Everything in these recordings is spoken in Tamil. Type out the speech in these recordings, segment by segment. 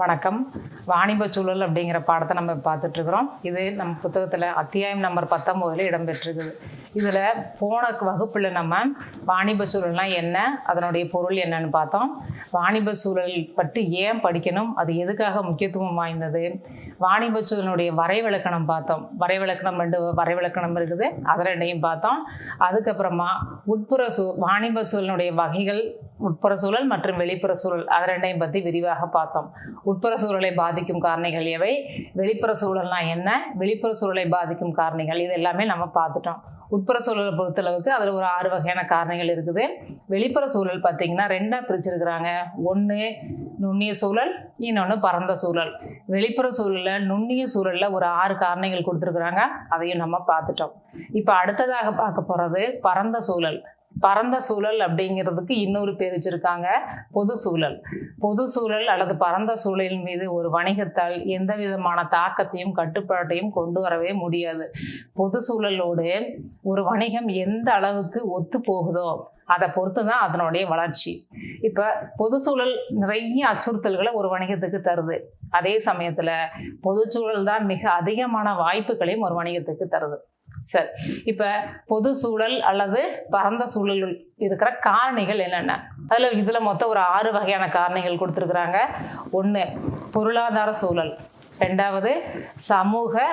வணக்கம். வாணிப சூழல் அப்படிங்கிற பாடத்தை நம்ம பார்த்துட்ருக்குறோம். இது நம்ம புத்தகத்தில் அத்தியாயம் நம்பர் பத்தொம்போதில் இடம்பெற்றிருக்குது. இதில் போன வகுப்பில் நம்ம வாணிப சூழல்னால் என்ன அதனுடைய பொருள் என்னன்னு பார்த்தோம். வாணிப சூழல் பற்றி ஏன் படிக்கணும் அது எதுக்காக முக்கியத்துவம் வாய்ந்தது வாணிப வரைவிலக்கணம் பார்த்தோம். வரைவிலக்கணம் ரெண்டு வரைவிலக்கணம் இருக்குது. அதை ரெண்டையும் பார்த்தோம். அதுக்கப்புறமா உட்புற சூ வாணிப சூழலுடைய வகைகள் உட்புற சூழல் மற்றும் வெளிப்புற சூழல் அது ரெண்டையும் பற்றி விரிவாக பார்த்தோம். உட்புற சூழலை பாதிக்கும் காரணிகள் எவை? வெளிப்புற சூழல்னா என்ன? வெளிப்புற சூழலை பாதிக்கும் காரணிகள் இது எல்லாமே நம்ம பார்த்துட்டோம். உட்புற சூழலை பொறுத்தளவுக்கு அதில் ஒரு ஆறு வகையான காரணிகள் இருக்குது. வெளிப்புற சூழல் பார்த்திங்கன்னா ரெண்டாக பிரிச்சிருக்கிறாங்க. ஒன்று நுண்ணிய சூழல் இன்னொன்று பரந்த சூழல். வெளிப்புற சூழலில் நுண்ணிய சூழலில் ஒரு ஆறு காரணிகள் கொடுத்துருக்குறாங்க. அதையும் நம்ம பார்த்துட்டோம். இப்போ அடுத்ததாக பார்க்க போகிறது பரந்த சூழல். பரந்த சூழல் அப்படிங்கிறதுக்கு இன்னொரு பேர் வச்சுருக்காங்க பொது சூழல். பொது சூழல் அல்லது பரந்த சூழலின் மீது ஒரு வணிகத்தால் எந்த விதமான தாக்கத்தையும் கட்டுப்பாட்டையும் கொண்டு வரவே முடியாது. பொது சூழலோடு ஒரு வணிகம் எந்த அளவுக்கு ஒத்து போகுதோ அதை பொறுத்து தான் அதனுடைய வளர்ச்சி. இப்போ பொது சூழல் நிறைய அச்சுறுத்தல்களை ஒரு வணிகத்துக்கு தருது. அதே சமயத்தில் பொது சூழல் தான் மிக அதிகமான வாய்ப்புகளையும் ஒரு வணிகத்துக்கு தருது. சரி இப்போ பொது சூழல் அல்லது பரந்த சூழல் இருக்கிற காரணிகள் என்னென்ன? அதில் இதில் மொத்தம் ஒரு ஆறு வகையான காரணிகள் கொடுத்துருக்குறாங்க. ஒன்று பொருளாதார சூழல். ரெண்டாவது சமூக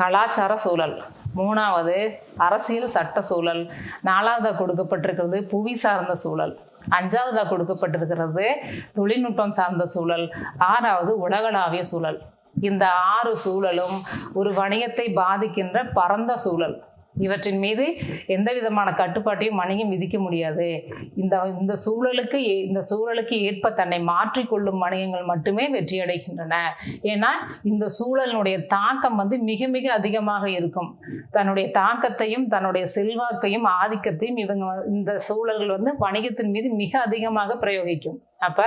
கலாச்சார சூழல். மூணாவது அரசியல் சட்ட சூழல். நாலாவதாக கொடுக்கப்பட்டிருக்கிறது புவி சார்ந்த சூழல். அஞ்சாவதாக கொடுக்கப்பட்டிருக்கிறது தொழில்நுட்பம் சார்ந்த சூழல். ஆறாவது உலகளாவிய சூழல். இந்த ஆறு சூழலும் ஒரு வணிகத்தை பாதிக்கின்ற பரந்த சூழல். இவற்றின் மீது எந்த விதமான கட்டுப்பாட்டையும் வணிகம் விதிக்க முடியாது. இந்த இந்த சூழலுக்கு ஏ- இந்த சூழலுக்கு ஏற்ப தன்னை மாற்றிக்கொள்ளும் வணிகங்கள் மட்டுமே வெற்றி அடைகின்றன. ஏன்னா இந்த சூழலினுடைய தாக்கம் வந்து மிக மிக அதிகமாக இருக்கும். தன்னுடைய தாக்கத்தையும் தன்னுடைய செல்வாக்கையும் ஆதிக்கத்தையும் இவங்க இந்த சூழல்கள் வந்து வணிகத்தின் மீது மிக அதிகமாக பிரயோகிக்கும். அப்ப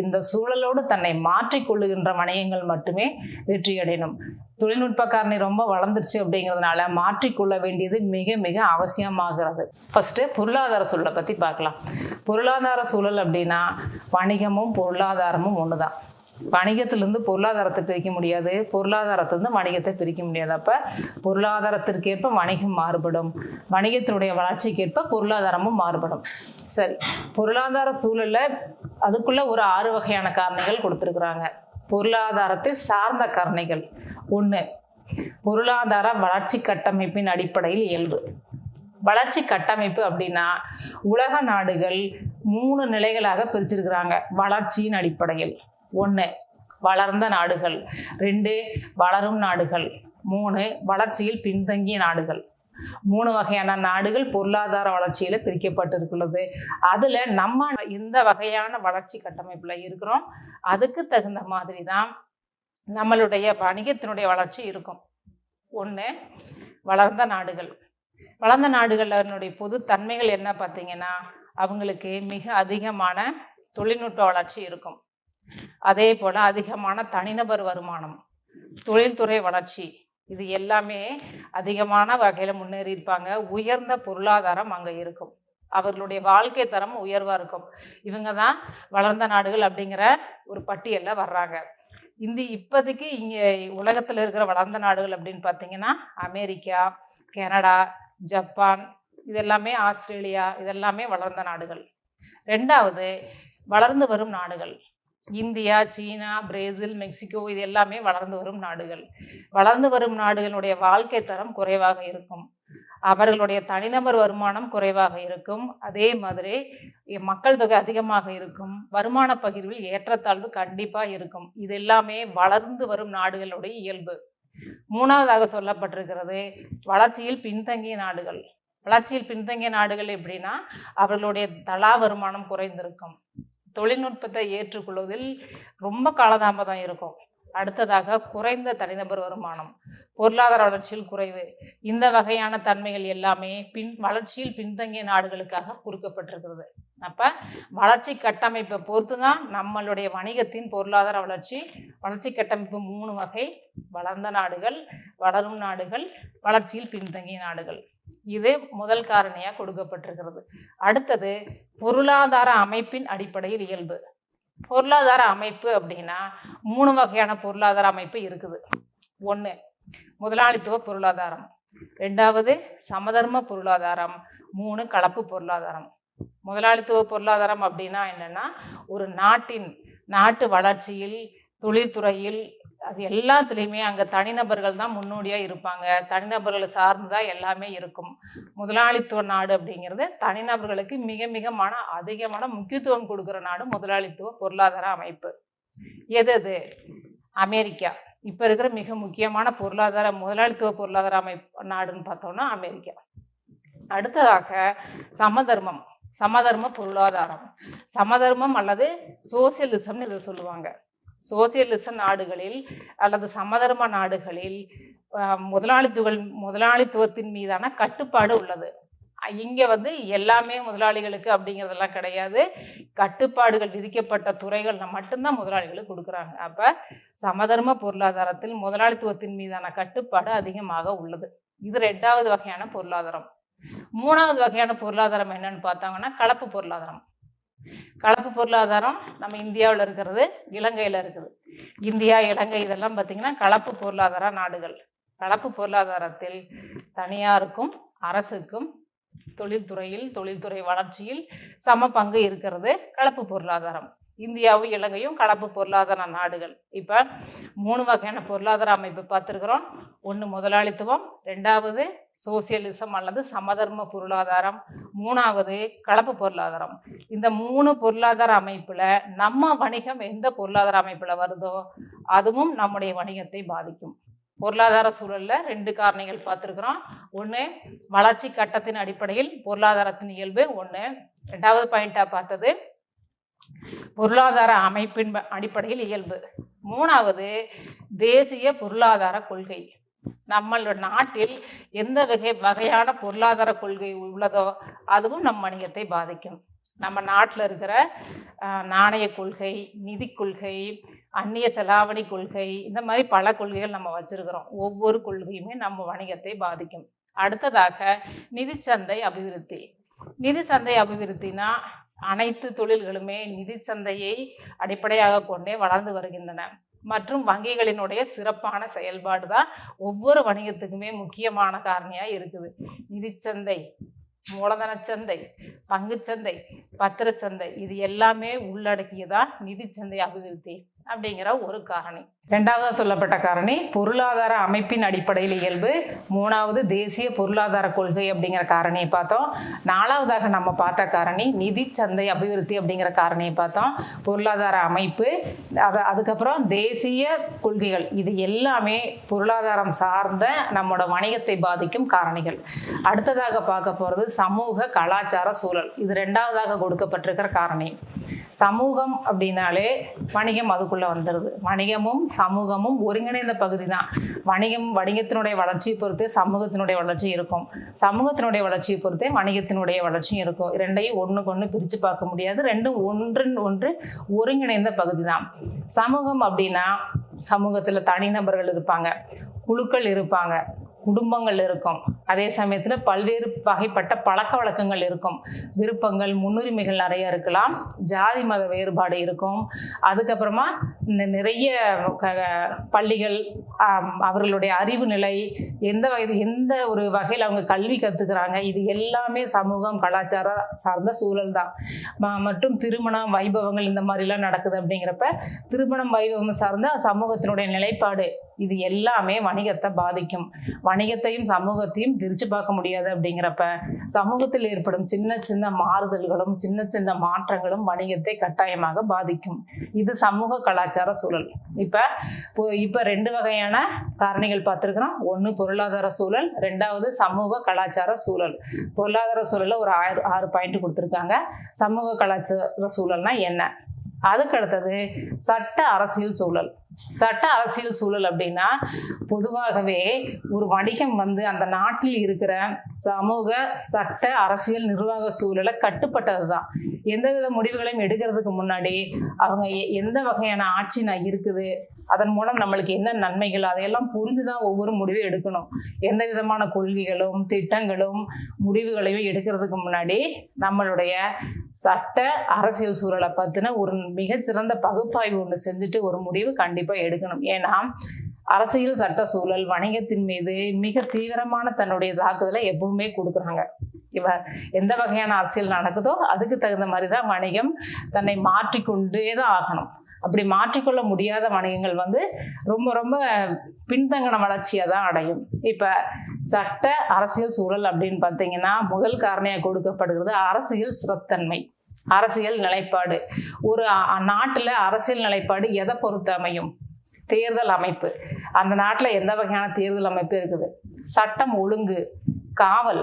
இந்த சூழலோடு தன்னை மாற்றிக்கொள்ளுகின்ற வணிகங்கள் மட்டுமே வெற்றியடையணும். தொழில்நுட்ப காரணி ரொம்ப வளர்ந்துருச்சு அப்படிங்கிறதுனால மாற்றிக்கொள்ள வேண்டியது மிக மிக அவசியமாகிறது. ஃபஸ்ட்டு பொருளாதார சூழலை பற்றி பார்க்கலாம். பொருளாதார சூழல் அப்படின்னா வணிகமும் பொருளாதாரமும் ஒன்று தான் வணிகத்திலிருந்து பொருளாதாரத்தை பிரிக்க முடியாது. பொருளாதாரத்திலிருந்து வணிகத்தை பிரிக்க முடியாது. அப்ப பொருளாதாரத்திற்கேற்ப வணிகம் மாறுபடும். வணிகத்தினுடைய வளர்ச்சிக்கேற்ப பொருளாதாரமும் மாறுபடும். சரி. பொருளாதார சூழல்ல அதுக்குள்ள ஒரு ஆறு வகையான காரணிகள் கொடுத்துருக்குறாங்க. பொருளாதாரத்தை சார்ந்த காரணிகள். ஒன்று பொருளாதார வளர்ச்சி கட்டமைப்பின் அடிப்படையில் இயல்பு. வளர்ச்சி கட்டமைப்பு அப்படின்னா உலக நாடுகள் மூணு நிலைகளாக பிரிச்சிருக்கிறாங்க. வளர்ச்சியின் அடிப்படையில். ஒன்று வளர்ந்த நாடுகள். ரெண்டு வளரும் நாடுகள். மூணு வளர்ச்சியில் பின்தங்கிய நாடுகள். மூணு வகையான நாடுகள் பொருளாதார வளர்ச்சியில பிரிக்கப்பட்டிருக்கிறது. அதுல நம்ம இந்த வகையான வளர்ச்சி கட்டமைப்புல இருக்கிறோம். அதுக்கு தகுந்த மாதிரி தான் நம்மளுடைய வணிகத்தினுடைய வளர்ச்சி இருக்கும். ஒன்று வளர்ந்த நாடுகள். வளர்ந்த நாடுகளினுடைய பொது தன்மைகள் என்ன பார்த்தீங்கன்னா அவங்களுக்கு மிக அதிகமான தொழில்நுட்ப வளர்ச்சி இருக்கும். அதே போல் அதிகமான தனிநபர் வருமானம் தொழில்துறை வளர்ச்சி இது எல்லாமே அதிகமான வகையில் முன்னேறி இருப்பாங்க உயர்ந்த பொருளாதாரம் அங்கே இருக்கும். அவர்களுடைய வாழ்க்கை தரம் உயர்வாக இருக்கும். இவங்க தான் வளர்ந்த நாடுகள் அப்படிங்கிற ஒரு பட்டியலில் வர்றாங்க. இந்த இப்போதைக்கு இங்கே உலகத்தில் இருக்கிற வளர்ந்த நாடுகள் அப்படின்னு பார்த்தீங்கன்னா அமெரிக்கா கனடா ஜப்பான் இதெல்லாமே ஆஸ்திரேலியா இதெல்லாமே வளர்ந்த நாடுகள். ரெண்டாவது வளர்ந்து வரும் நாடுகள். இந்தியா சீனா பிரேசில் மெக்சிகோ இது எல்லாமே வளர்ந்து வரும் நாடுகள். வளர்ந்து வரும் நாடுகளுடைய வாழ்க்கை தரம் குறைவாக இருக்கும். அவர்களுடைய தனிநபர் வருமானம் குறைவாக இருக்கும். அதே மாதிரி மக்கள் தொகை அதிகமாக இருக்கும். வருமான பகிர்வில் ஏற்றத்தாழ்வு கண்டிப்பாக இருக்கும். இது எல்லாமே வளர்ந்து வரும் நாடுகளுடைய இயல்பு. மூணாவதாக சொல்லப்பட்டிருக்கிறது வளர்ச்சியில் பின்தங்கிய நாடுகள். வளர்ச்சியில் பின்தங்கிய நாடுகள் எப்படின்னா அவர்களுடைய தலா வருமானம் குறைந்திருக்கும். தொழில்நுட்பத்தை ஏற்றுக்கொள்வதில் ரொம்ப காலதாமதம் இருக்கும். அடுத்ததாக குறைந்த தனிநபர் வருமானம் பொருளாதார வளர்ச்சியில் குறைவு இந்த வகையான தன்மைகள் எல்லாமே பின் வளர்ச்சியில் பின்தங்கிய நாடுகளுக்காக குறிக்கப்பட்டிருக்கிறது அப்போ வளர்ச்சி கட்டமைப்பை பொறுத்து தான் நம்மளுடைய வணிகத்தின் பொருளாதார வளர்ச்சி வளர்ச்சி கட்டமைப்பு மூணு வகை வளர்ந்த நாடுகள் வளரும் நாடுகள் வளர்ச்சியில் பின்தங்கிய நாடுகள். இது முதல் காரணியாக கொடுக்கப்பட்டிருக்கிறது. அடுத்தது பொருளாதார அமைப்பின் அடிப்படையில் இயல்பு. பொருளாதார அமைப்பு அப்படின்னா மூணு வகையான பொருளாதார அமைப்பு இருக்குது. ஒன்று முதலாளித்துவ பொருளாதாரம். ரெண்டாவது சமதர்ம பொருளாதாரம். மூணு கலப்பு பொருளாதாரம். முதலாளித்துவ பொருளாதாரம் அப்படின்னா என்னன்னா ஒரு நாட்டின் நாட்டு வளர்ச்சியில் தொழில்துறையில் அது எல்லாத்துலேயுமே அங்கே தனிநபர்கள் தான் முன்னோடியாக இருப்பாங்க. தனிநபர்களை சார்ந்து தான் எல்லாமே இருக்கும். முதலாளித்துவ நாடு அப்படிங்கிறது தனிநபர்களுக்கு மிக மிக மன அதிகமான முக்கியத்துவம் கொடுக்குற நாடு முதலாளித்துவ பொருளாதார அமைப்பு. எது அது? அமெரிக்கா. இப்போ இருக்கிற மிக முக்கியமான பொருளாதார முதலாளித்துவ பொருளாதார அமைப்பு நாடுன்னு பார்த்தோம்னா அமெரிக்கா. அடுத்ததாக சமதர்மம். சமதர்ம பொருளாதாரம். சமதர்மம் அல்லது சோசியலிசம்னு இதை சொல்லுவாங்க. சோசியலிச நாடுகளில் அல்லது சமதர்ம நாடுகளில் ஆஹ், முதலாளித்துவ முதலாளித்துவத்தின் மீதான கட்டுப்பாடு உள்ளது. இங்கே வந்து எல்லாமே முதலாளிகளுக்கு அப்படிங்கிறதெல்லாம் கிடையாது. கட்டுப்பாடுகள் விதிக்கப்பட்ட துறைகள் மட்டும்தான் முதலாளிகளுக்கு கொடுக்குறாங்க. அப்போ சமதர்ம பொருளாதாரத்தில் முதலாளித்துவத்தின் மீதான கட்டுப்பாடு அதிகமாக உள்ளது. இது ரெண்டாவது வகையான பொருளாதாரம். மூணாவது வகையான பொருளாதாரம் என்னன்னு பார்த்தாங்கன்னா கலப்பு பொருளாதாரம். கலப்பு பொருளாதாரம் நம்ம இந்தியாவில் இருக்கிறது இலங்கையில் இருக்குது. இந்தியா இலங்கை இதெல்லாம் பார்த்திங்கன்னா கலப்பு பொருளாதார நாடுகள். கலப்பு பொருளாதாரத்தில் தனியாருக்கும் அரசுக்கும் தொழில்துறையில் தொழில்துறை வளர்ச்சியில் சம பங்கு இருக்கிறது கலப்பு பொருளாதாரம். இந்தியாவும் இலங்கையும் கலப்பு பொருளாதார நாடுகள். இப்போ மூணு வகையான பொருளாதார அமைப்பு பார்த்துருக்குறோம். ஒன்று முதலாளித்துவம் ரெண்டாவது சோசியலிசம் அல்லது சமதர்ம பொருளாதாரம் மூணாவது கலப்பு பொருளாதாரம். இந்த மூணு பொருளாதார அமைப்பில் நம்ம வணிகம் எந்த பொருளாதார அமைப்பில் வருதோ அதுவும் நம்முடைய வணிகத்தை பாதிக்கும். பொருளாதார சூழலில் ரெண்டு காரணிகள் பார்த்துருக்குறோம். ஒன்று வளர்ச்சி கட்டத்தின் அடிப்படையில் பொருளாதாரத்தின் இயல்பு ஒன்று ரெண்டாவது பாயிண்ட்டாக பார்த்தது பொருளாதார அமைப்பின் ப- அடிப்படையில் இயல்பு. மூணாவது தேசிய பொருளாதார கொள்கை. நம்மளோட நாட்டில் எந்த வகை வகையான பொருளாதார கொள்கை உள்ளதோ அதுவும் நம் வணிகத்தை பாதிக்கும். நம்ம நாட்டில் இருக்கிற நாணய கொள்கை நிதி கொள்கை அந்நிய செலாவணி கொள்கை இந்த மாதிரி பல கொள்கைகள் நம்ம வச்சிருக்கிறோம். ஒவ்வொரு கொள்கையுமே நம்ம வணிகத்தை பாதிக்கும். அடுத்ததாக நிதிச்சந்தை அபிவிருத்தி. நிதி சந்தை அபிவிருத்தினா அனைத்து தொழில்களுமே நிதி சந்தையை அடிப்படையாக கொண்டே வளர்ந்து வருகின்றன. மற்றும் வங்கிகளினுடைய சிறப்பான செயல்பாடு தான் ஒவ்வொரு வணிகத்துக்குமே முக்கியமான காரணியாக இருக்குது. நிதிச்சந்தை மூலதனச் சந்தை பங்குச்சந்தை பத்திரச்சந்தை இது எல்லாமே உள்ளடக்கியதான் நிதிச்சந்தை அபிவிருத்தி. அப்படிங்கிற ஒரு காரணி. ரெண்டாவதாக சொல்லப்பட்ட காரணி பொருளாதார அமைப்பின் அடிப்படையில் இயல்பு. மூணாவது தேசிய பொருளாதார கொள்கை அப்படிங்கிற காரணியை பார்த்தோம். நாலாவதாக நம்ம பார்த்த காரணி நிதி சந்தை அபிவிருத்தி அப்படிங்கிற காரணியை பார்த்தோம். பொருளாதார அமைப்பு அதை அதுக்கப்புறம் தேசிய கொள்கைகள். இது எல்லாமே பொருளாதாரம் சார்ந்த நம்மளோட வணிகத்தை பாதிக்கும் காரணிகள். அடுத்ததாக பார்க்க போகிறது சமூக கலாச்சார சூழல். இது ரெண்டாவதாக கொடுக்கப்பட்டிருக்கிற காரணி. சமூகம் அப்படின்னாலே வணிகம் அதுக்குள்ளே வந்துடுது வணிகமும் சமூகமும் ஒருங்கிணைந்த பகுதி தான் வணிகம் வணிகத்தினுடைய வளர்ச்சியை பொறுத்தே சமூகத்தினுடைய வளர்ச்சி இருக்கும். சமூகத்தினுடைய வளர்ச்சியை பொறுத்தே வணிகத்தினுடைய வளர்ச்சியும் இருக்கும். ரெண்டையும் ஒன்றுக்கு ஒன்று பிரித்து பார்க்க முடியாது. ரெண்டும் ஒன்றின் ஒன்று ஒருங்கிணைந்த பகுதி தான் சமூகம் அப்படின்னா சமூகத்தில் தனிநபர்கள் இருப்பாங்க. குழுக்கள் இருப்பாங்க. குடும்பங்கள் இருக்கும். அதே சமயத்தில் பல்வேறு வகைப்பட்ட பழக்க வழக்கங்கள் இருக்கும். விருப்பங்கள் முன்னுரிமைகள் நிறைய இருக்கலாம். ஜாதி மத வேறுபாடு இருக்கும். அதுக்கப்புறமா நிறைய க- பள்ளிகள் அவர்களுடைய அறிவு நிலை எந்த வயது எந்த ஒரு வகையில் அவங்க கல்வி கற்றுக்கிறாங்க இது எல்லாமே சமூகம் கலாச்சாரம் சார்ந்த சூழல் தான். மற்றும் திருமணம் வைபவங்கள் இந்த மாதிரிலாம் நடக்குது அப்படிங்கிறப்ப திருமணம் வைபவம் சார்ந்த சமூகத்தினுடைய நிலைப்பாடு இது எல்லாமே வணிகத்தை பாதிக்கும். வணிகத்தையும் சமூகத்தையும் பிரித்து பார்க்க முடியாது அப்படிங்கிறப்ப சமூகத்தில் ஏற்படும் சின்ன சின்ன மாறுதல்களும் சின்ன சின்ன மாற்றங்களும் வணிகத்தை கட்டாயமாக பாதிக்கும். இது சமூக கலாச்சார சூழல். இப்போ இப்போ ரெண்டு வகையான காரணிகள் பார்த்துருக்குறோம். ஒன்று பொருளாதார சூழல் ரெண்டாவது சமூக கலாச்சார சூழல். பொருளாதார சூழலில் ஒரு ஆறு ஆறு பாயிண்ட் கொடுத்துருக்காங்க. சமூக கலாச்சார சூழல்னா என்ன? அதுக்கு அடுத்தது சட்ட அரசியல் சூழல். சட்ட அரசியல் சூழல் அப்படின்னா பொதுவாகவே ஒரு வணிகம் வந்து அந்த நாட்டில் இருக்கிற சமூக சட்ட அரசியல் நிர்வாக சூழலை கட்டுப்பட்டது தான் எந்தவித முடிவுகளையும் எடுக்கிறதுக்கு முன்னாடி அவங்க எ- எந்த வகையான ஆட்சி நான் இருக்குது அதன் மூலம் நம்மளுக்கு என்ன நன்மைகள் அதையெல்லாம் புரிஞ்சு தான் ஒவ்வொரு முடிவும் எடுக்கணும். எந்த விதமான கொள்கைகளும் திட்டங்களும் முடிவுகளையும் எடுக்கிறதுக்கு முன்னாடி நம்மளுடைய சட்ட அரசியல் சூழலை பற்றின ஒரு மிகச்சிறந்த பகுப்பாய்வு ஒன்று செஞ்சுட்டு ஒரு முடிவு கண்டிப்பாக எடுக்கணும். ஏன்னா அரசியல் சட்ட சூழல் வணிகத்தின் மீது மிக தீவிரமான தன்னுடைய தாக்குதலை எப்பவுமே கொடுக்குறாங்க. இவ எந்த வகையான அரசியல் நடக்குதோ அதுக்கு தகுந்த மாதிரி தான் வணிகம் தன்னை மாற்றிக்கொண்டே தான் ஆகணும். அப்படி மாற்றிக்கொள்ள முடியாத வணிகங்கள் வந்து ரொம்ப ரொம்ப பின்தங்கின வளர்ச்சியை தான் அடையும். இப்போ சட்ட அரசியல் சூழல் அப்படின்னு பார்த்தீங்கன்னா முதல் காரணியாக கொடுக்கப்படுகிறது அரசியல் ஸ்திரத்தன்மை. அரசியல் நிலைப்பாடு. ஒரு நாட்டில் அரசியல் நிலைப்பாடு எதை பொறுத்து அமையும்? தேர்தல் அமைப்பு. அந்த நாட்டில் எந்த வகையான தேர்தல் அமைப்பு இருக்குது? சட்டம் ஒழுங்கு காவல்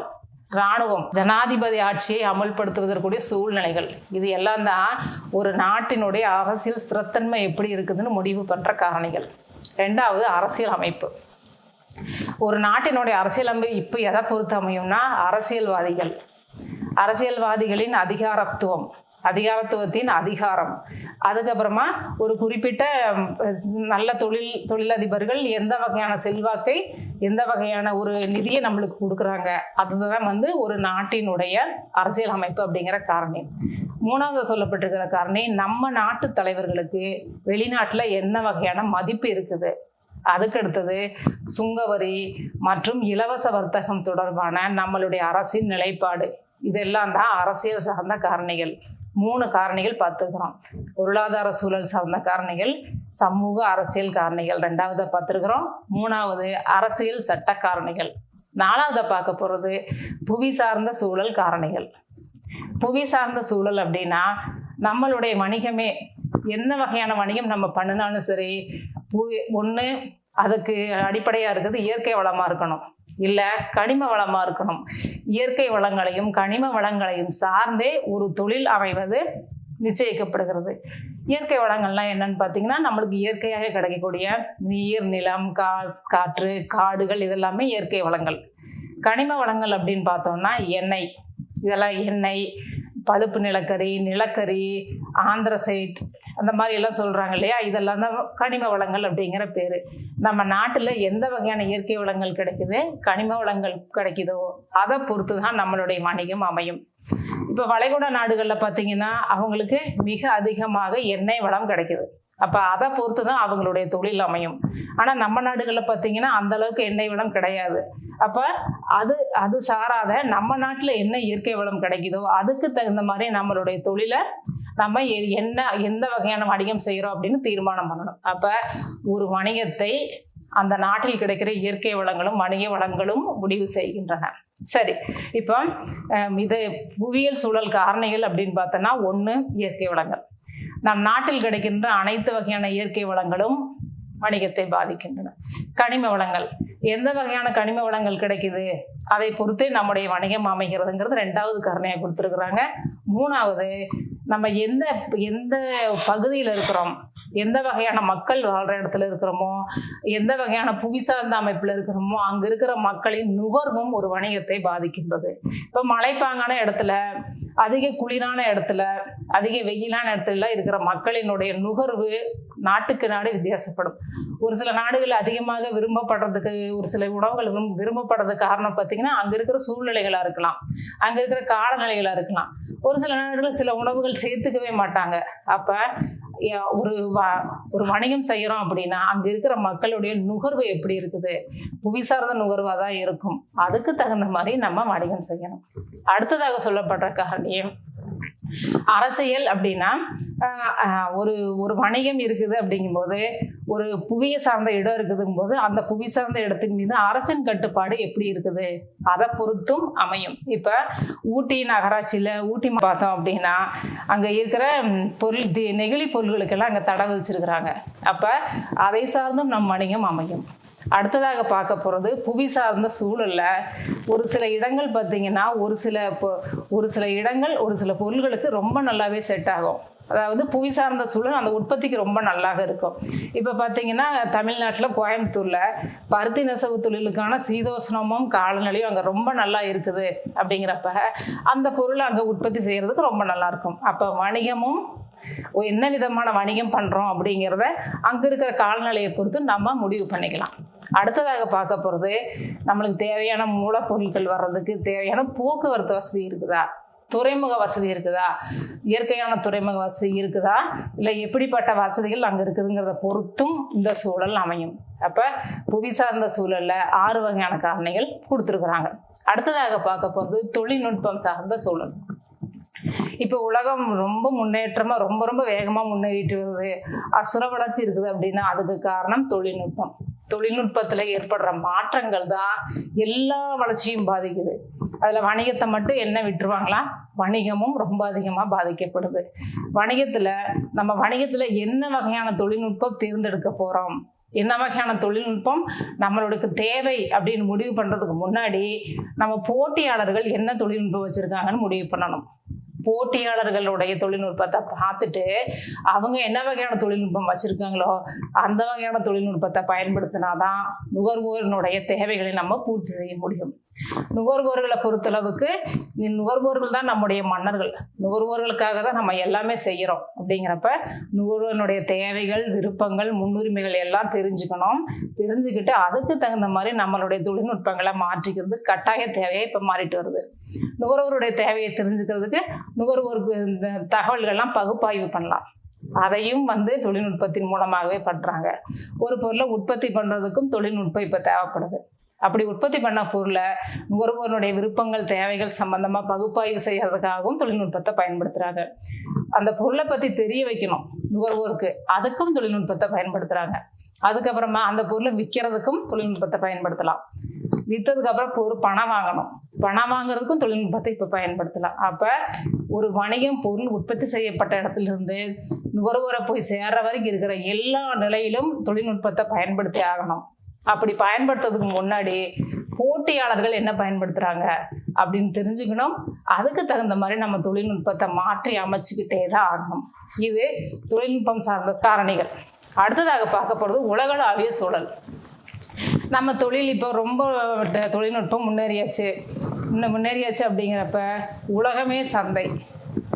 இராணுவம் ஜனாதிபதி ஆட்சியை அமல்படுத்துவதற்குரிய சூழ்நிலைகள். இது எல்லாம் தான் ஒரு நாட்டினுடைய அரசியல் ஸ்திரத்தன்மை எப்படி இருக்குதுன்னு முடிவு பண்ணுற காரணிகள். ரெண்டாவது அரசியல் அமைப்பு. ஒரு நாட்டினுடைய அரசியல் அமைப்பு இப்போ எதை பொறுத்து அமையும்னா அரசியல்வாதிகள். அரசியல்வாதிகளின் அதிகாரத்துவம் அதிகாரத்துவத்தின் அதிகாரம். அதுக்கப்புறமா ஒரு குறிப்பிட்ட நல்ல தொழில் தொழிலதிபர்கள் எந்த வகையான செல்வாக்கை எந்த வகையான ஒரு நிதியை நம்மளுக்கு கொடுக்குறாங்க அதுதான் வந்து ஒரு நாட்டினுடைய அரசியல் அமைப்பு அப்படிங்கிற காரணி. மூணாவது சொல்லப்பட்டிருக்கிற காரணி நம்ம நாட்டு தலைவர்களுக்கு வெளிநாட்டில் என்ன வகையான மதிப்பு இருக்குது? அதுக்கடுத்தது சுங்கவரி மற்றும் இலவச வர்த்தகம் தொடர்பான நம்மளுடைய அரசின் நிலைப்பாடு. இதெல்லாம் தான் அரசியல் சார்ந்த காரணிகள். மூணு காரணிகள் பார்த்துருக்குறோம். பொருளாதார சூழல் சார்ந்த காரணிகள் சமூக அரசியல் காரணிகள் ரெண்டாவதை பார்த்துருக்குறோம். மூணாவது அரசியல் சட்ட காரணிகள். நாலாவதை பார்க்க போகிறது புவி சார்ந்த சூழல் காரணிகள். புவி சார்ந்த சூழல் அப்படின்னா நம்மளுடைய வணிகமே எந்த வகையான வணிகம் நம்ம பண்ணினாலும் சரி புவி ஒன்று அதுக்கு அடிப்படையாக இருக்கிறது இயற்கை வளமாக இருக்கணும். இல்லை கனிம வளமாக இருக்கணும். இயற்கை வளங்களையும் கனிம வளங்களையும் சார்ந்தே ஒரு தொழில் அமைவது நிச்சயிக்கப்படுகிறது. இயற்கை வளங்கள்லாம் என்னன்னு பார்த்தீங்கன்னா நம்மளுக்கு இயற்கையாக கிடைக்கக்கூடிய நீர் நிலம் கா காற்று காடுகள் இதெல்லாமே இயற்கை வளங்கள். கனிம வளங்கள் அப்படின்னு பார்த்தோம்னா எண்ணெய். இதெல்லாம் எண்ணெய் பழுப்பு நிலக்கரி நிலக்கரி ஆந்திரசைட் அந்த மாதிரி எல்லாம் சொல்கிறாங்க இல்லையா? இதெல்லாம் தான் கனிம வளங்கள் அப்படிங்கிற பேர். நம்ம நாட்டில் எந்த வகையான இயற்கை வளங்கள் கிடைக்குது? கனிம வளங்கள் கிடைக்குதோ? அதை பொறுத்து தான் நம்மளுடைய வணிகம் அமையும். இப்போ வளைகுடா நாடுகளில் பார்த்தீங்கன்னா அவங்களுக்கு மிக அதிகமாக எண்ணெய் வளம் கிடைக்குது. அப்போ அதை பொறுத்து தான் அவங்களுடைய தொழில் அமையும். ஆனால் நம்ம நாடுகளில் பார்த்தீங்கன்னா அந்த அளவுக்கு எண்ணெய் வளம் கிடையாது. அப்போ அது அது சாராத நம்ம நாட்டில் என்ன இயற்கை வளம் கிடைக்குதோ அதுக்கு தகுந்த மாதிரி நம்மளுடைய தொழிலை நம்ம எ- என்ன எந்த வகையான வணிகம் செய்கிறோம் அப்படின்னு தீர்மானம் பண்ணணும். அப்போ ஒரு வணிகத்தை அந்த நாட்டில் கிடைக்கிற இயற்கை வளங்களும் வணிக வளங்களும் முடிவு செய்கின்றன. சரி இப்போ இது புவியியல் சூழல் காரணிகள் அப்படின்னு பார்த்தோன்னா ஒன்று இயற்கை வளங்கள். நம் நாட்டில் கிடைக்கின்ற அனைத்து வகையான இயற்கை வளங்களும் வணிகத்தை பாதிக்கின்றன. கனிம வளங்கள். எந்த வகையான கனிம வளங்கள் கிடைக்குது? அதை பொறுத்தே நம்முடைய வணிகம் அமைகிறதுங்கிறது ரெண்டாவது கருணையாக கொடுத்துருக்குறாங்க. மூணாவது நம்ம எந்த எந்த பகுதியில் இருக்கிறோம்? எந்த வகையான மக்கள் வாழ்கிற இடத்துல இருக்கிறோமோ எந்த வகையான புவி சார்ந்த அமைப்பில் இருக்கிறோமோ அங்கே இருக்கிற மக்களின் நுகர்வும் ஒரு வணிகத்தை பாதிக்கின்றது. இப்போ மலைப்பாங்கான இடத்துல அதிக குளிரான இடத்துல அதிக வெயிலான இடத்துல இருக்கிற மக்களினுடைய நுகர்வு நாட்டுக்கு நாடு வித்தியாசப்படும். ஒரு சில நாடுகள் அதிகமாக விரும்பப்படுறதுக்கு ஒரு சில உணவுகள் விரும்ப விரும்பப்படுறதுக்கு காரணம் பார்த்தீங்கன்னா அங்கே இருக்கிற சூழ்நிலைகளாக இருக்கலாம். அங்கே இருக்கிற காலநிலைகளாக இருக்கலாம். ஒரு சில நாடுகளில் சில உணவுகள் சேர்த்துக்கவே மாட்டாங்க. அப்போ ஒரு ஒரு வணிகம் செய்கிறோம் அப்படின்னா அங்கே இருக்கிற மக்களுடைய நுகர்வு எப்படி இருக்குது? புவி சார்ந்த நுகர்வாக தான் இருக்கும். அதுக்கு தகுந்த மாதிரி நம்ம வணிகம் செய்யணும். அடுத்ததாக சொல்லப்படுற காரணியம் அரசியல் அப்படின்னா ஒரு ஒரு வணிகம் இருக்குது அப்படிங்கும்போது ஒரு புவியை சார்ந்த இடம் இருக்குதுங்கும்போது அந்த புவி சார்ந்த இடத்தின் மீது அரசின் கட்டுப்பாடு எப்படி இருக்குது? அதை பொறுத்தும் அமையும். இப்போ ஊட்டி நகராட்சியில் ஊட்டி பார்த்தோம் அப்படின்னா அங்கே இருக்கிற பொருள் தி- நெகிழி பொருள்களுக்கெல்லாம் அங்கே தடை வச்சிருக்கிறாங்க அப்போ அதை சார்ந்தும் நம் வணிகம் அமையும். அடுத்ததாக பார்க்க போகிறது புவி சார்ந்த சூழலில் ஒரு சில இடங்கள் பார்த்திங்கன்னா ஒரு சில இப்போ ஒரு சில இடங்கள் ஒரு சில பொருள்களுக்கு ரொம்ப நல்லாவே செட் ஆகும். அதாவது புவி சார்ந்த சூழல் அந்த உற்பத்திக்கு ரொம்ப நல்லாக இருக்கும். இப்போ பார்த்தீங்கன்னா தமிழ்நாட்டில் கோயம்புத்தூரில் பருத்தி நெசவு தொழிலுக்கான சீதோஷ்ணமும் காலநிலையும் அங்கே ரொம்ப நல்லா இருக்குது. அப்படிங்கிறப்ப அந்த பொருளை அங்கே உற்பத்தி செய்கிறதுக்கு ரொம்ப நல்லாயிருக்கும் அப்போ வணிகமும் என்ன விதமான வணிகம் பண்ணுறோம் அப்படிங்கிறத அங்கே இருக்கிற காலநிலையை பொறுத்து நம்ம முடிவு பண்ணிக்கலாம். அடுத்ததாக பார்க்க போகிறது நம்மளுக்கு தேவையான மூலப்பொருட்கள் வர்றதுக்கு தேவையான போக்குவரத்து வசதி இருக்குதா? துறைமுக வசதி இருக்குதா? இயற்கையான துறைமுக வசதி இருக்குதா? இல்லை எப்படிப்பட்ட வசதிகள் அங்கே இருக்குதுங்கிறத பொறுத்தும் இந்த சூழல் அமையும். அப்போ புவி சார்ந்த சூழலில் ஆறு வகையான காரணிகள் கொடுத்துருக்குறாங்க. அடுத்ததாக பார்க்க போகிறது தொழில்நுட்பம் சார்ந்த சூழல். இப்போ உலகம் ரொம்ப முன்னேற்றமாக ரொம்ப ரொம்ப வேகமாக முன்னேறிட்டு வருது. அசுர வளர்ச்சி இருக்குது அப்படின்னா அதுக்கு காரணம் தொழில்நுட்பம். தொழில்நுட்பத்தில் ஏற்படுற மாற்றங்கள் தான் எல்லா வளர்ச்சியும் பாதிக்குது. அதில் வணிகத்தை மட்டும் என்ன விட்டுருவாங்களா? வணிகமும் ரொம்ப அதிகமாக பாதிக்கப்படுது. வணிகத்தில் நம்ம வணிகத்தில் என்ன வகையான தொழில்நுட்பம் தேர்ந்தெடுக்க போகிறோம் என்ன வகையான தொழில்நுட்பம் நம்மளுக்கு தேவை அப்படின்னு முடிவு பண்ணுறதுக்கு முன்னாடி நம்ம போட்டியாளர்கள் என்ன தொழில்நுட்பம் வச்சுருக்காங்கன்னு முடிவு பண்ணணும். போட்டியாளர்களுடைய தொழில்நுட்பத்தை பார்த்துட்டு அவங்க என்ன வகையான தொழில்நுட்பம் வச்சுருக்காங்களோ அந்த வகையான தொழில்நுட்பத்தை பயன்படுத்தினாதான் நுகர்வோரினுடைய தேவைகளை நம்ம பூர்த்தி செய்ய முடியும். நுகர்வோர்களை பொறுத்தளவுக்கு நுகர்வோர்கள் தான் நம்முடைய மன்னர்கள். நுகர்வோர்களுக்காக தான் நம்ம எல்லாமே செய்கிறோம் அப்படிங்கிறப்ப நுகர்வோனுடைய தேவைகள் விருப்பங்கள் முன்னுரிமைகள் எல்லாம் தெரிஞ்சுக்கணும். தெரிஞ்சுக்கிட்டு அதுக்கு தகுந்த மாதிரி நம்மளுடைய தொழில்நுட்பங்களை மாற்றிக்கிறது கட்டாய தேவையாக இப்போ மாறிட்டு வருது. நுகர்வோருடைய தேவையை தெரிஞ்சுக்கிறதுக்கு நுகர்வோருக்கு இந்த தகவல்கள்லாம் பகுப்பாய்வு பண்ணலாம். அதையும் வந்து தொழில்நுட்பத்தின் மூலமாகவே பண்ணுறாங்க ஒரு பொருளை உற்பத்தி பண்ணுறதுக்கும் தொழில்நுட்பம் இப்போ தேவைப்படுது. அப்படி உற்பத்தி பண்ண பொருளை நுகர்வோருடைய விருப்பங்கள் தேவைகள் சம்பந்தமாக பகுப்பாய்வு செய்யறதுக்காகவும் தொழில்நுட்பத்தை பயன்படுத்துகிறாங்க அந்த பொருளை பற்றி தெரிய வைக்கணும் நுகர்வோருக்கு. அதுக்கும் தொழில்நுட்பத்தை பயன்படுத்துகிறாங்க அதுக்கப்புறமா அந்த பொருளை விற்கிறதுக்கும் தொழில்நுட்பத்தை பயன்படுத்தலாம். விற்றதுக்கு அப்புறம் பொருள் பணம் வாங்கணும். பணம் வாங்குறதுக்கும் தொழில்நுட்பத்தை இப்போ பயன்படுத்தலாம். அப்போ ஒரு வணிகம் பொருள் உற்பத்தி செய்யப்பட்ட இடத்துலேருந்து நுகர்வோரை போய் சேர்ற வரைக்கும் இருக்கிற எல்லா நிலையிலும் தொழில்நுட்பத்தை பயன்படுத்தி ஆகணும். அப்படி பயன்படுத்துறதுக்கு முன்னாடி போட்டியாளர்கள் என்ன பயன்படுத்துகிறாங்க அப்படின்னு தெரிஞ்சுக்கணும். அதுக்கு தகுந்த மாதிரி நம்ம தொழில்நுட்பத்தை மாற்றி அமைச்சுக்கிட்டே தான் ஆகணும். இது தொழில்நுட்பம் சார்ந்த காரணிகள் அடுத்ததாக பார்க்க போகிறது உலகளாவிய சூழல். நம்ம தொழில் இப்போ ரொம்ப தொழில்நுட்பம் முன்னேறியாச்சு. இன்னும் முன்னேறியாச்சு அப்படிங்கிறப்ப உலகமே சந்தை.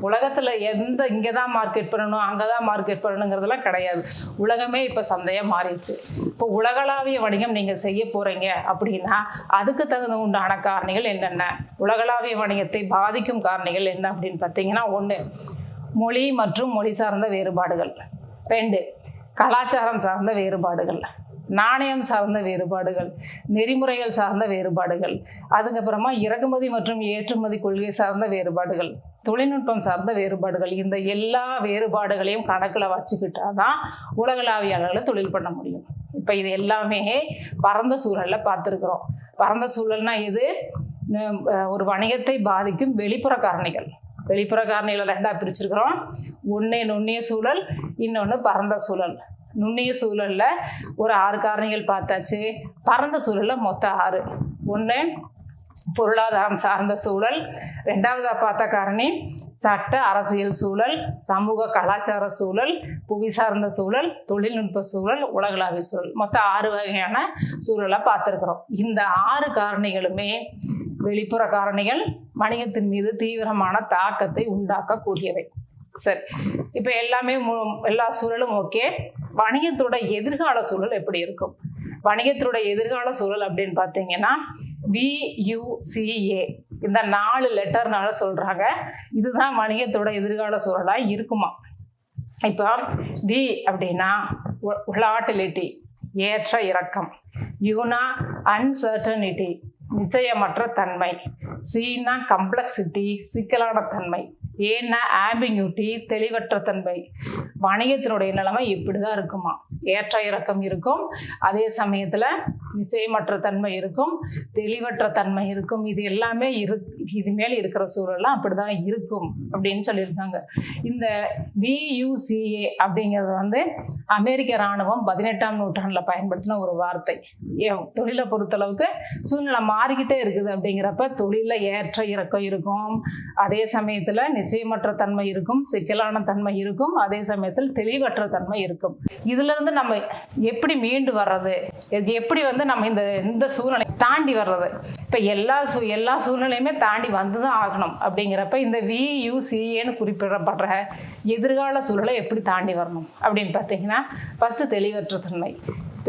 உலகத்தில் எந்த இங்கே தான் மார்க்கெட் பண்ணணும் அங்கே தான் மார்க்கெட் பண்ணணுங்கிறதெல்லாம் கிடையாது. உலகமே இப்போ சந்தையாக மாறிடுச்சு. இப்போ உலகளாவிய வணிகம் நீங்கள் செய்ய போகிறீங்க அப்படின்னா அதுக்கு தகுந்த உண்டான காரணிகள் என்னென்ன? உலகளாவிய வணிகத்தை பாதிக்கும் காரணிகள் என்ன அப்படின்னு பார்த்தீங்கன்னா ஒன்று மொழி மற்றும் மொழி சார்ந்த வேறுபாடுகள். ரெண்டு கலாச்சாரம் சார்ந்த வேறுபாடுகள். நாணயம் சார்ந்த வேறுபாடுகள் நெறிமுறைகள் சார்ந்த வேறுபாடுகள் அதுக்கப்புறமா இறக்குமதி மற்றும் ஏற்றுமதி கொள்கை சார்ந்த வேறுபாடுகள் தொழில்நுட்பம் சார்ந்த வேறுபாடுகள் இந்த எல்லா வேறுபாடுகளையும் கணக்கில் வச்சுக்கிட்டால் தான் உலகளாவிய அளவில் தொழில் பண்ண முடியும். இப்போ இது எல்லாமே பரந்த சூழலில் பார்த்துருக்குறோம். பரந்த சூழல்னா இது ஒரு வணிகத்தை பாதிக்கும் வெளிப்புற காரணிகள். வெளிப்புற காரணிகளை ரெண்டாக பிரிச்சிருக்கிறோம். ஒன்று நுண்ணிய சூழல் இன்னொன்று பரந்த சூழல். நுண்ணிய சூழலில் ஒரு ஆறு காரணிகள் பார்த்தாச்சு. பரந்த சூழலில் மொத்தம் ஆறு. ஒன்று பொருளாதாரம் சார்ந்த சூழல். ரெண்டாவதாக பார்த்த காரணி சட்ட அரசியல் சூழல் சமூக கலாச்சார சூழல் புவி சார்ந்த சூழல் தொழில்நுட்ப சூழல் உலகளாவிய சூழல். மொத்தம் ஆறு வகையான சூழலை பார்த்துருக்குறோம். இந்த ஆறு காரணிகளுமே வெளிப்புற காரணிகள் வணிகத்தின் மீது தீவிரமான தாக்கத்தை உண்டாக்கக்கூடியவை. சரி. இப்போ எல்லாமே மு- எல்லா சூழலும் ஓகே வணிகத்தோட எதிர்கால சூழல் எப்படி இருக்கும்? வணிகத்தோட எதிர்கால சூழல் அப்படின்னு பார்த்தீங்கன்னா வியூசிஏ இந்த நாலு லெட்டர்னால சொல்கிறாங்க இதுதான் வணிகத்தோட எதிர்கால சூழலாக இருக்குமா? இப்போ வி அப்படின்னா உலாட்டிலிட்டி ஏற்ற இறக்கம். யூனா அன்சர்டனிட்டி நிச்சயமற்ற தன்மை. சீனா கம்ப்ளெக்சிட்டி சிக்கலான தன்மை. ஏன்னா ஆம்பிங்யூட்டி தெளிவற்ற தன்மை. வணிகத்தினுடைய நிலைமை இப்படி தான் இருக்குமா? ஏற்ற இறக்கம் இருக்கும். அதே சமயத்தில் நிச்சயமற்ற தன்மை இருக்கும் தெளிவற்ற தன்மை இருக்கும். இது எல்லாமே இரு இது மேல் இருக்கிற சூழல்லாம் அப்படி தான் இருக்கும் அப்படின்னு சொல்லியிருக்காங்க. இந்த வியூசிஏ அப்படிங்கிறது வந்து அமெரிக்க இராணுவம் பதினெட்டாம் நூற்றாண்டில் பயன்படுத்தின ஒரு வார்த்தை. ஏன் தொழிலை பொறுத்தளவுக்கு சூழ்நிலை மாறிக்கிட்டே இருக்குது அப்படிங்கிறப்ப தொழிலில் ஏற்ற இறக்கம் இருக்கும். அதே சமயத்தில் நிச்சயமற்ற தன்மை இருக்கும் சிக்கலான தன்மை இருக்கும். அதே சமயத்தில் தெளிவற்ற தன்மை இருக்கும். இதுலேருந்து நம்ம எப்படி மீண்டு வர்றது? எப்படி வந்து நம்ம இந்த இந்த சூழ்நிலை தாண்டி வர்றது. இப்போ எல்லா சூ எல்லா சூழ்நிலையுமே தாண்டி வந்து தான் ஆகணும் அப்படிங்கிறப்ப இந்த வியூசிஏன்னு குறிப்பிடப்படுற எதிர்கால சூழலை எப்படி தாண்டி வரணும் அப்படின்னு பார்த்தீங்கன்னா ஃபஸ்ட்டு தெளிவற்ற தன்மை.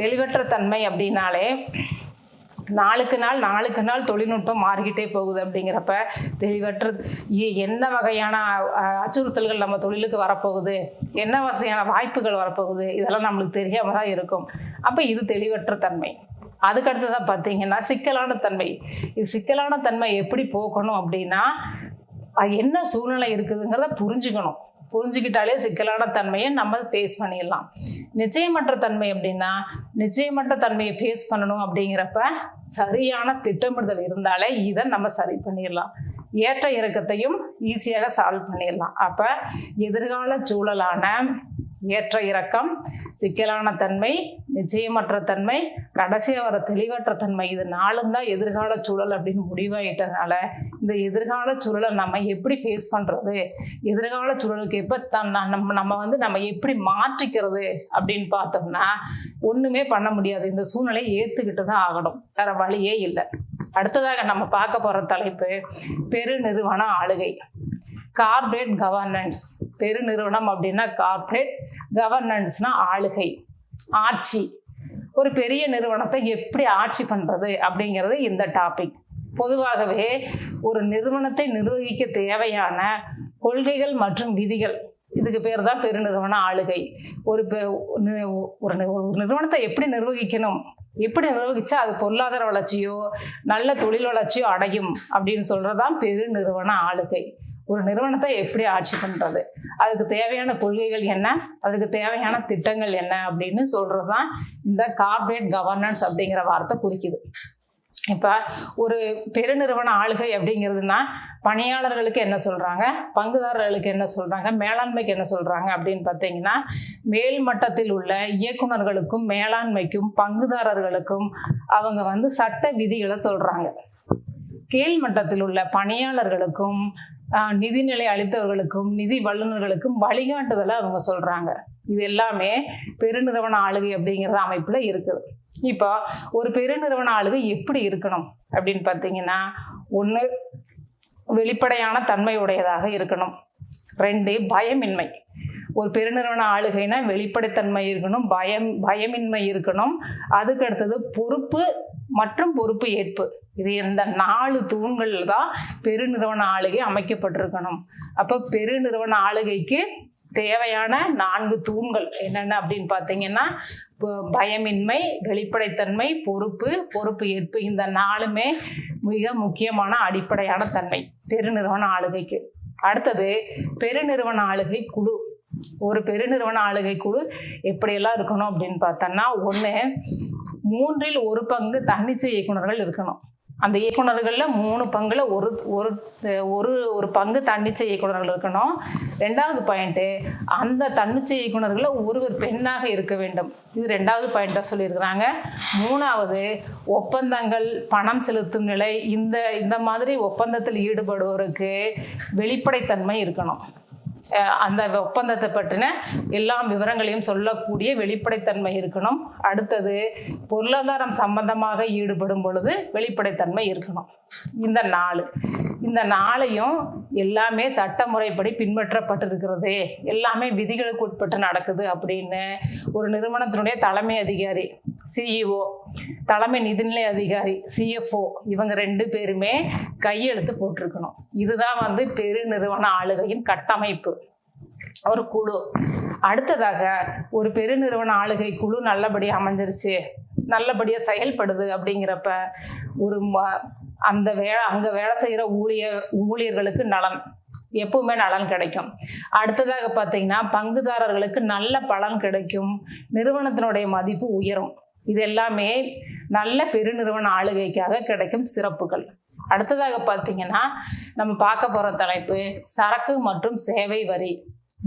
தெளிவற்ற தன்மை அப்படின்னாலே நாளுக்கு நாள் நாளுக்கு நாள் தொழில்நுட்பம் மாறிக்கிட்டே போகுது அப்படிங்கிறப்ப தெளிவற்ற என்ன வகையான அச்சுறுத்தல்கள் நம்ம தொழிலுக்கு வரப்போகுது? என்ன வகையான வாய்ப்புகள் வரப்போகுது? இதெல்லாம் நம்மளுக்கு தெரியாமல் தான் இருக்கும். அப்போ இது தெளிவற்ற தன்மை. அதுக்கடுத்ததான் பார்த்தீங்கன்னா சிக்கலான தன்மை. இது சிக்கலான தன்மை எப்படி போக்கணும் அப்படின்னா அது என்ன சூழ்நிலை இருக்குதுங்கிறத புரிஞ்சுக்கணும். புரிஞ்சுக்கிட்டாலே சிக்கலான தன்மையை நம்ம ஃபேஸ் பண்ணிடலாம். நிச்சயமற்ற தன்மை அப்படின்னா நிச்சயமற்ற தன்மையை ஃபேஸ் பண்ணணும் அப்படிங்கிறப்ப சரியான திட்டமிடுதல் இருந்தாலே இதை நம்ம சரி பண்ணிடலாம். ஏற்ற இறக்கத்தையும் ஈஸியாக சால்வ் பண்ணிடலாம். அப்போ எதிர்கால சூழலான ஏற்ற இறக்கம் சிக்கலான தன்மை நிச்சயமற்ற தன்மை கடைசியாக வர தெளிவற்ற தன்மை இது நாளும் தான் எதிர்கால சூழல் அப்படின்னு முடிவாயிட்டதுனால இந்த எதிர்கால சூழலை நம்ம எப்படி ஃபேஸ் பண்ணுறது எதிர்கால சூழலுக்கு எப்போ தான் நம்ம நம்ம வந்து நம்ம எப்படி மாற்றிக்கிறது அப்படின்னு பார்த்தோம்னா ஒன்றுமே பண்ண முடியாது. இந்த சூழ்நிலையை ஏற்றுக்கிட்டு தான் ஆகணும். வேற வழியே இல்லை. அடுத்ததாக நம்ம பார்க்க போகிற தலைப்பு பெருநிறுவன ஆளுகை. கார்பரேட் கவர்னன்ஸ் பெருநிறுவனம் அப்படின்னா கார்பரேட் கவர்னன்ஸ்னா ஆளுகை ஆட்சி. ஒரு பெரிய நிறுவனத்தை எப்படி ஆட்சி பண்ணுறது அப்படிங்கிறது இந்த டாபிக் பொதுவாகவே ஒரு நிறுவனத்தை நிர்வகிக்க தேவையான கொள்கைகள் மற்றும் விதிகள். இதுக்கு பேர் தான் பெருநிறுவன ஆளுகை. ஒரு பெ- ஒரு ஒரு நிறுவனத்தை எப்படி நிர்வகிக்கணும்? எப்படி நிர்வகிச்சா அது பொருளாதார வளர்ச்சியோ நல்ல தொழில் வளர்ச்சியோ அடையும் அப்படின்னு சொல்றதுதான் பெருநிறுவன ஆளுகை. ஒரு நிறுவனத்தை எப்படி ஆட்சி பண்ணுறது அதுக்கு தேவையான கொள்கைகள் என்ன? அதுக்கு தேவையான திட்டங்கள் என்ன? அப்படின்னு சொல்கிறது தான் இந்த கார்ப்பரேட் கவர்னன்ஸ் அப்படிங்கிற வார்த்தை குறிக்குது. இப்போ ஒரு பெருநிறுவன ஆளுகை அப்படிங்கிறதுனா பணியாளர்களுக்கு என்ன சொல்கிறாங்க பங்குதாரர்களுக்கு என்ன சொல்கிறாங்க மேலாண்மைக்கு என்ன சொல்கிறாங்க அப்படின்னு பார்த்தீங்கன்னா மேல் மட்டத்தில் உள்ள இயக்குநர்களுக்கும் மேலாண்மைக்கும் பங்குதாரர்களுக்கும் அவங்க வந்து சட்ட விதிகளை சொல்கிறாங்க கீழ் மட்டத்தில் உள்ள பணியாளர்களுக்கும் நிதிநிலை அளித்தவர்களுக்கும் நிதி வல்லுநர்களுக்கும் வழிகாட்டுதலை அவங்க சொல்கிறாங்க இது எல்லாமே பெருநிறுவன ஆளுகை அப்படிங்கிற அமைப்பில் இருக்குது. இப்போ ஒரு பெருநிறுவன ஆளுகை எப்படி இருக்கணும் அப்படின்னு பார்த்தீங்கன்னா ஒன்று வெளிப்படையான தன்மை உடையதாக இருக்கணும். ரெண்டு பயமின்மை. ஒரு பெருநிறுவன ஆளுகைனா வெளிப்படைத்தன்மை இருக்கணும் பயம் பயமின்மை இருக்கணும். அதுக்கு அடுத்தது பொறுப்பு மற்றும் பொறுப்பு ஏற்பு. இது இந்த நாலு தூண்கள் தான் பெருநிறுவன ஆளுகை அமைக்கப்பட்டிருக்கணும். அப்போ பெருநிறுவன ஆளுகைக்கு தேவையான நான்கு தூண்கள் என்னென்ன அப்படின்னு பார்த்தீங்கன்னா பயமின்மை வெளிப்படைத்தன்மை பொறுப்பு பொறுப்பு ஏற்பு இந்த நாலுமே மிக முக்கியமான அடிப்படையான தன்மை பெருநிறுவன ஆளுகைக்கு. அடுத்தது பெருநிறுவன ஆளுகை குழு. ஒரு பெருநிறுவன ஆளுகை குழு எப்படியெல்லாம் இருக்கணும் அப்படின்னு பார்த்தோம்னா ஒன்று மூன்றில் ஒரு பங்கு தன்னிச்சை இயக்குனர்கள் இருக்கணும். அந்த இயக்குனர்களில் மூணு பங்குல ஒரு ஒரு ஒரு ஒரு பங்கு தன்னிச்சை இயக்குனர்கள் இருக்கணும். ரெண்டாவது பாயிண்ட்டு அந்த தன்னிச்சை இயக்குனர்களில் ஒருவர் பெண்ணாக இருக்க வேண்டும். இது ரெண்டாவது பாயிண்ட்டாக சொல்லியிருக்கிறாங்க. மூணாவது ஒப்பந்தங்கள் பணம் செலுத்தும் நிலை இந்த இந்த மாதிரி ஒப்பந்தத்தில் ஈடுபடுவோருக்கு வெளிப்படைத்தன்மை இருக்கணும். அந்த ஒப்பந்தத்தை பற்றின எல்லா விவரங்களையும் சொல்லக்கூடிய வெளிப்படைத்தன்மை இருக்கணும். அடுத்தது பொருளாதாரம் சம்பந்தமாக ஈடுபடும் பொழுது வெளிப்படைத்தன்மை இருக்கணும். இந்த நாலு. இந்த நாளையும் எல்லாமே சட்டமுறைப்படி பின்பற்றப்பட்டிருக்கிறது. எல்லாமே விதிகளுக்கு உட்பட்டு நடக்குது அப்படின்னு ஒரு நிறுவனத்தினுடைய தலைமை அதிகாரி சிஇஓ தலைமை நிதிநிலை அதிகாரி சிஎஃப்ஓ இவங்க ரெண்டு பேருமே கையெழுத்து போட்டிருக்கணும். இதுதான் வந்து பெருநிறுவன ஆளுகையின் கட்டமைப்பு. ஒரு குழு. அடுத்ததாக ஒரு பெருநிறுவன ஆளுகை குழு நல்லபடியாக அமைஞ்சிருச்சு நல்லபடியாக செயல்படுது அப்படிங்கிறப்ப ஒரு ம- அந்த வேலை அங்கே வேலை செய்கிற ஊழியர் ஊழியர்களுக்கு நலன் எப்பவுமே நலன் கிடைக்கும். அடுத்ததாக பார்த்தீங்கன்னா பங்குதாரர்களுக்கு நல்ல பலன் கிடைக்கும். நிறுவனத்தினுடைய மதிப்பு உயரும். இது எல்லாமே நல்ல பெருநிறுவன ஆளுகைக்காக கிடைக்கும் சிறப்புகள். அடுத்ததாக பார்த்தீங்கன்னா நம்ம பார்க்க போகிற தலைப்பு சரக்கு மற்றும் சேவை வரி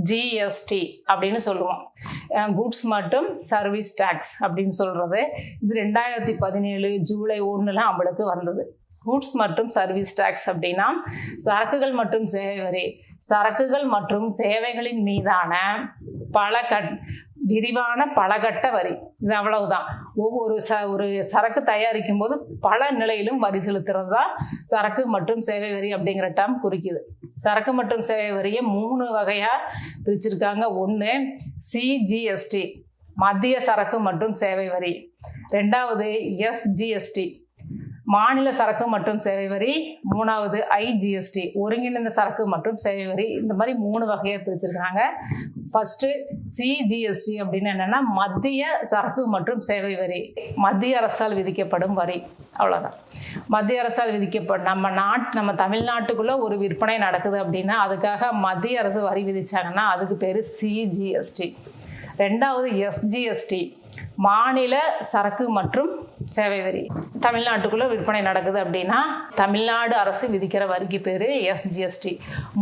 ஜிஎஸ்டி அப்படின்னு சொல்லுவோம். குட்ஸ் மற்றும் சர்வீஸ் டேக்ஸ் அப்படின்னு சொல்கிறது இது ரெண்டாயிரத்தி பதினேழு ஜூலை ஒன்றுலாம் அவளுக்கு வந்தது. கூட்ஸ் மற்றும் சர்வீஸ் டேக்ஸ் அப்படின்னா சரக்குகள் மற்றும் சேவை வரி சரக்குகள் மற்றும் சேவைகளின் மீதான பல கட் விரிவான பலகட்ட வரி. இது அவ்வளவுதான். ஒவ்வொரு ச ஒரு சரக்கு தயாரிக்கும் போது பல நிலையிலும் வரி செலுத்துறது தான் சரக்கு மற்றும் சேவை வரி அப்படிங்கிற டேம் குறிக்குது. சரக்கு மற்றும் சேவை வரியை மூணு வகையாக பிரிச்சிருக்காங்க. ஒன்று சிஜிஎஸ்டி மத்திய சரக்கு மற்றும் சேவை வரி. ரெண்டாவது எஸ்ஜிஎஸ்டி மாநில சரக்கு மற்றும் சேவை வரி மூணாவது ஐஜிஎஸ்டி ஒருங்கிணைந்த சரக்கு மற்றும் சேவை வரி இந்த மாதிரி மூணு வகையாக பிரிச்சிருக்காங்க ஃபஸ்ட்டு சிஜிஎஸ்டி அப்படின்னு என்னென்னா மத்திய சரக்கு மற்றும் சேவை வரி. மத்திய அரசால் விதிக்கப்படும் வரி. அவ்வளோதான் மத்திய அரசால் விதிக்கப்படும் நம்ம நாட் நம்ம தமிழ்நாட்டுக்குள்ளே ஒரு விற்பனை நடக்குது அப்படின்னா அதுக்காக மத்திய அரசு வரி விதிச்சாங்கன்னா அதுக்கு பேர் சிஜிஎஸ்டி ரெண்டாவது எஸ்ஜிஎஸ்டி மாநில சரக்கு மற்றும் சேவை வரி. தமிழ்நாட்டுக்குள்ளே விற்பனை நடக்குது அப்படின்னா தமிழ்நாடு அரசு விதிக்கிற வரிக்கு பேர் எஸ்ஜிஎஸ்டி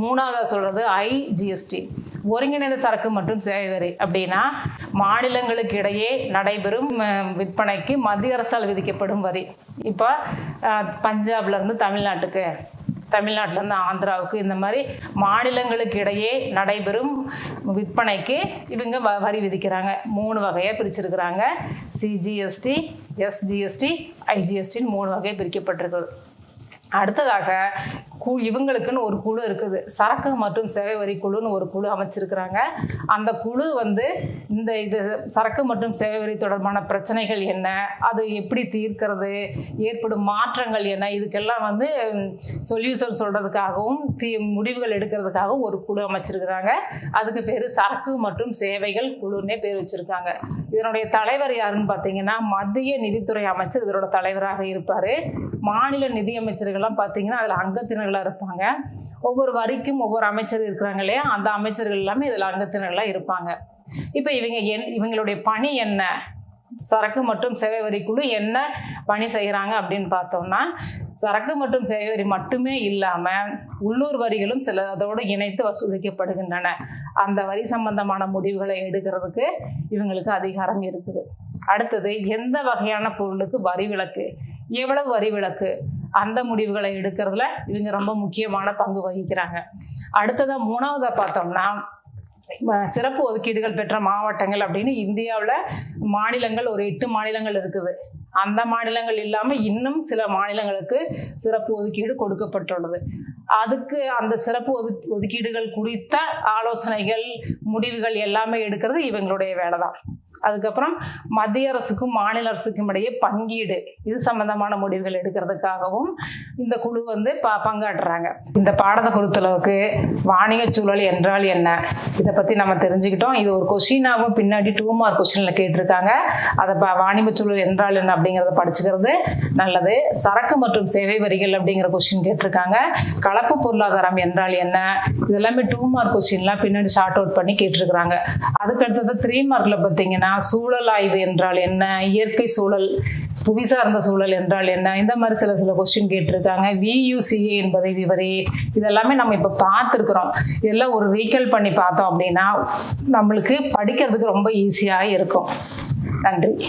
மூணாவதாக சொல்கிறது ஐஜிஎஸ்டி ஒருங்கிணைந்த சரக்கு மற்றும் சேவை வரி. அப்படின்னா மாநிலங்களுக்கு இடையே நடைபெறும் விற்பனைக்கு மத்திய அரசால் விதிக்கப்படும் வரி. இப்போ பஞ்சாப்லேருந்து தமிழ்நாட்டுக்கு தமிழ்நாட்டிலேருந்து ஆந்திராவுக்கு இந்த மாதிரி மாநிலங்களுக்கு இடையே நடைபெறும் விற்பனைக்கு இவங்க வ வரி விதிக்கிறாங்க. மூணு வகையாக பிரிச்சிருக்கிறாங்க. சிஜிஎஸ்டி எஸ்ஜிஎஸ்டி ஐஜிஎஸ்டின்னு மூணு வகையாக பிரிக்கப்பட்டிருக்கிறது அடுத்ததாக கு இவங்களுக்குன்னு ஒரு குழு இருக்குது. சரக்கு மற்றும் சேவை வரி குழுன்னு ஒரு குழு அமைச்சிருக்கிறாங்க. அந்த குழு வந்து இந்த இது சரக்கு மற்றும் சேவை வரி தொடர்பான பிரச்சனைகள் என்ன அது எப்படி தீர்க்கிறது ஏற்படும் மாற்றங்கள் என்ன இதுக்கெல்லாம் வந்து சொல்யூஷன் சொல்கிறதுக்காகவும் தீ முடிவுகள் எடுக்கிறதுக்காகவும் ஒரு குழு அமைச்சிருக்கிறாங்க. அதுக்கு பேர் சரக்கு மற்றும் சேவைகள் குழுன்னே பேர் வச்சுருக்காங்க. இதனுடைய தலைவர் யாருன்னு பார்த்தீங்கன்னா மத்திய நிதித்துறை அமைச்சர் இதனோட தலைவராக இருப்பார். மாநில நிதி அமைச்சர்கள்லாம் பார்த்தீங்கன்னா அதில் அங்கத்தினர்கள் அங்கத்தினர்களாக இருப்பாங்க. ஒவ்வொரு வரிக்கும் ஒவ்வொரு அமைச்சர் இருக்கிறாங்க இல்லையா? அந்த அமைச்சர்கள் எல்லாமே இதில் அங்கத்தினர்களாக இருப்பாங்க. இப்போ இவங்க என் இவங்களுடைய பணி என்ன? சரக்கு மற்றும் சேவை வரி குழு என்ன பணி செய்கிறாங்க அப்படின்னு பார்த்தோம்னா சரக்கு மற்றும் சேவை வரி மட்டுமே இல்லாமல் உள்ளூர் வரிகளும் சில அதோடு இணைத்து வசூலிக்கப்படுகின்றன. அந்த வரி சம்பந்தமான முடிவுகளை எடுக்கிறதுக்கு இவங்களுக்கு அதிகாரம் இருக்குது. அடுத்தது எந்த வகையான பொருளுக்கு வரி விலக்கு? எவ்வளவு வரி விலக்கு? அந்த முடிவுகளை எடுக்கிறதுல இவங்க ரொம்ப முக்கியமான பங்கு வகிக்கிறாங்க. அடுத்ததாக மூணாவதாக பார்த்தோம்னா சிறப்பு ஒதுக்கீடுகள் பெற்ற மாவட்டங்கள் அப்படின்னு இந்தியாவில் மாநிலங்கள் ஒரு எட்டு மாநிலங்கள் இருக்குது. அந்த மாநிலங்கள் இல்லாமல் இன்னும் சில மாநிலங்களுக்கு சிறப்பு ஒதுக்கீடு கொடுக்கப்பட்டுள்ளது. அதுக்கு அந்த சிறப்பு ஒது ஒதுக்கீடுகள் குறித்த ஆலோசனைகள் முடிவுகள் எல்லாமே எடுக்கிறது இவங்களுடைய வேலை தான் அதுக்கப்புறம் மத்திய அரசுக்கும் மாநில அரசுக்கும் இடையே பங்கீடு. இது சம்பந்தமான முடிவுகள் எடுக்கிறதுக்காகவும் இந்த குழு வந்து ப பங்காற்றுறாங்க. இந்த பாடத்தை பொறுத்தளவுக்கு வாணிக சூழல் என்றால் என்ன? இதை பற்றி நம்ம தெரிஞ்சுக்கிட்டோம். இது ஒரு கொஷினாகவும் பின்னாடி டூ மார்க் கொஷினில் கேட்டிருக்காங்க. அதை ப வாணிப சூழல் என்றால் என்ன அப்படிங்கிறத படிச்சுக்கிறது நல்லது. சரக்கு மற்றும் சேவை வரிகள் அப்படிங்கிற கொஷின் கேட்டிருக்காங்க. கலப்பு பொருளாதாரம் என்றால் என்ன? இதெல்லாமே டூ மார்க் கொஸ்டின்லாம் பின்னாடி ஷார்ட் அவுட் பண்ணி கேட்டிருக்கிறாங்க. அதுக்கு அடுத்தது த்ரீ மார்க்ல பார்த்தீங்கன்னா சூழல் ஆய்வு என்றால் என்ன? இயற்கை சூழல் புவி சார்ந்த சூழல் என்றால் என்ன? இந்த மாதிரி சில சில கொஸ்டின் கேட்டிருக்காங்க. வியூசிஏ என்பதை விவரி. இதெல்லாமே நம்ம இப்போ பார்த்துருக்குறோம். இதெல்லாம் ஒரு ரீகல் பண்ணி பார்த்தோம் அப்படின்னா நம்மளுக்கு படிக்கிறதுக்கு ரொம்ப ஈஸியாக இருக்கும். நன்றி.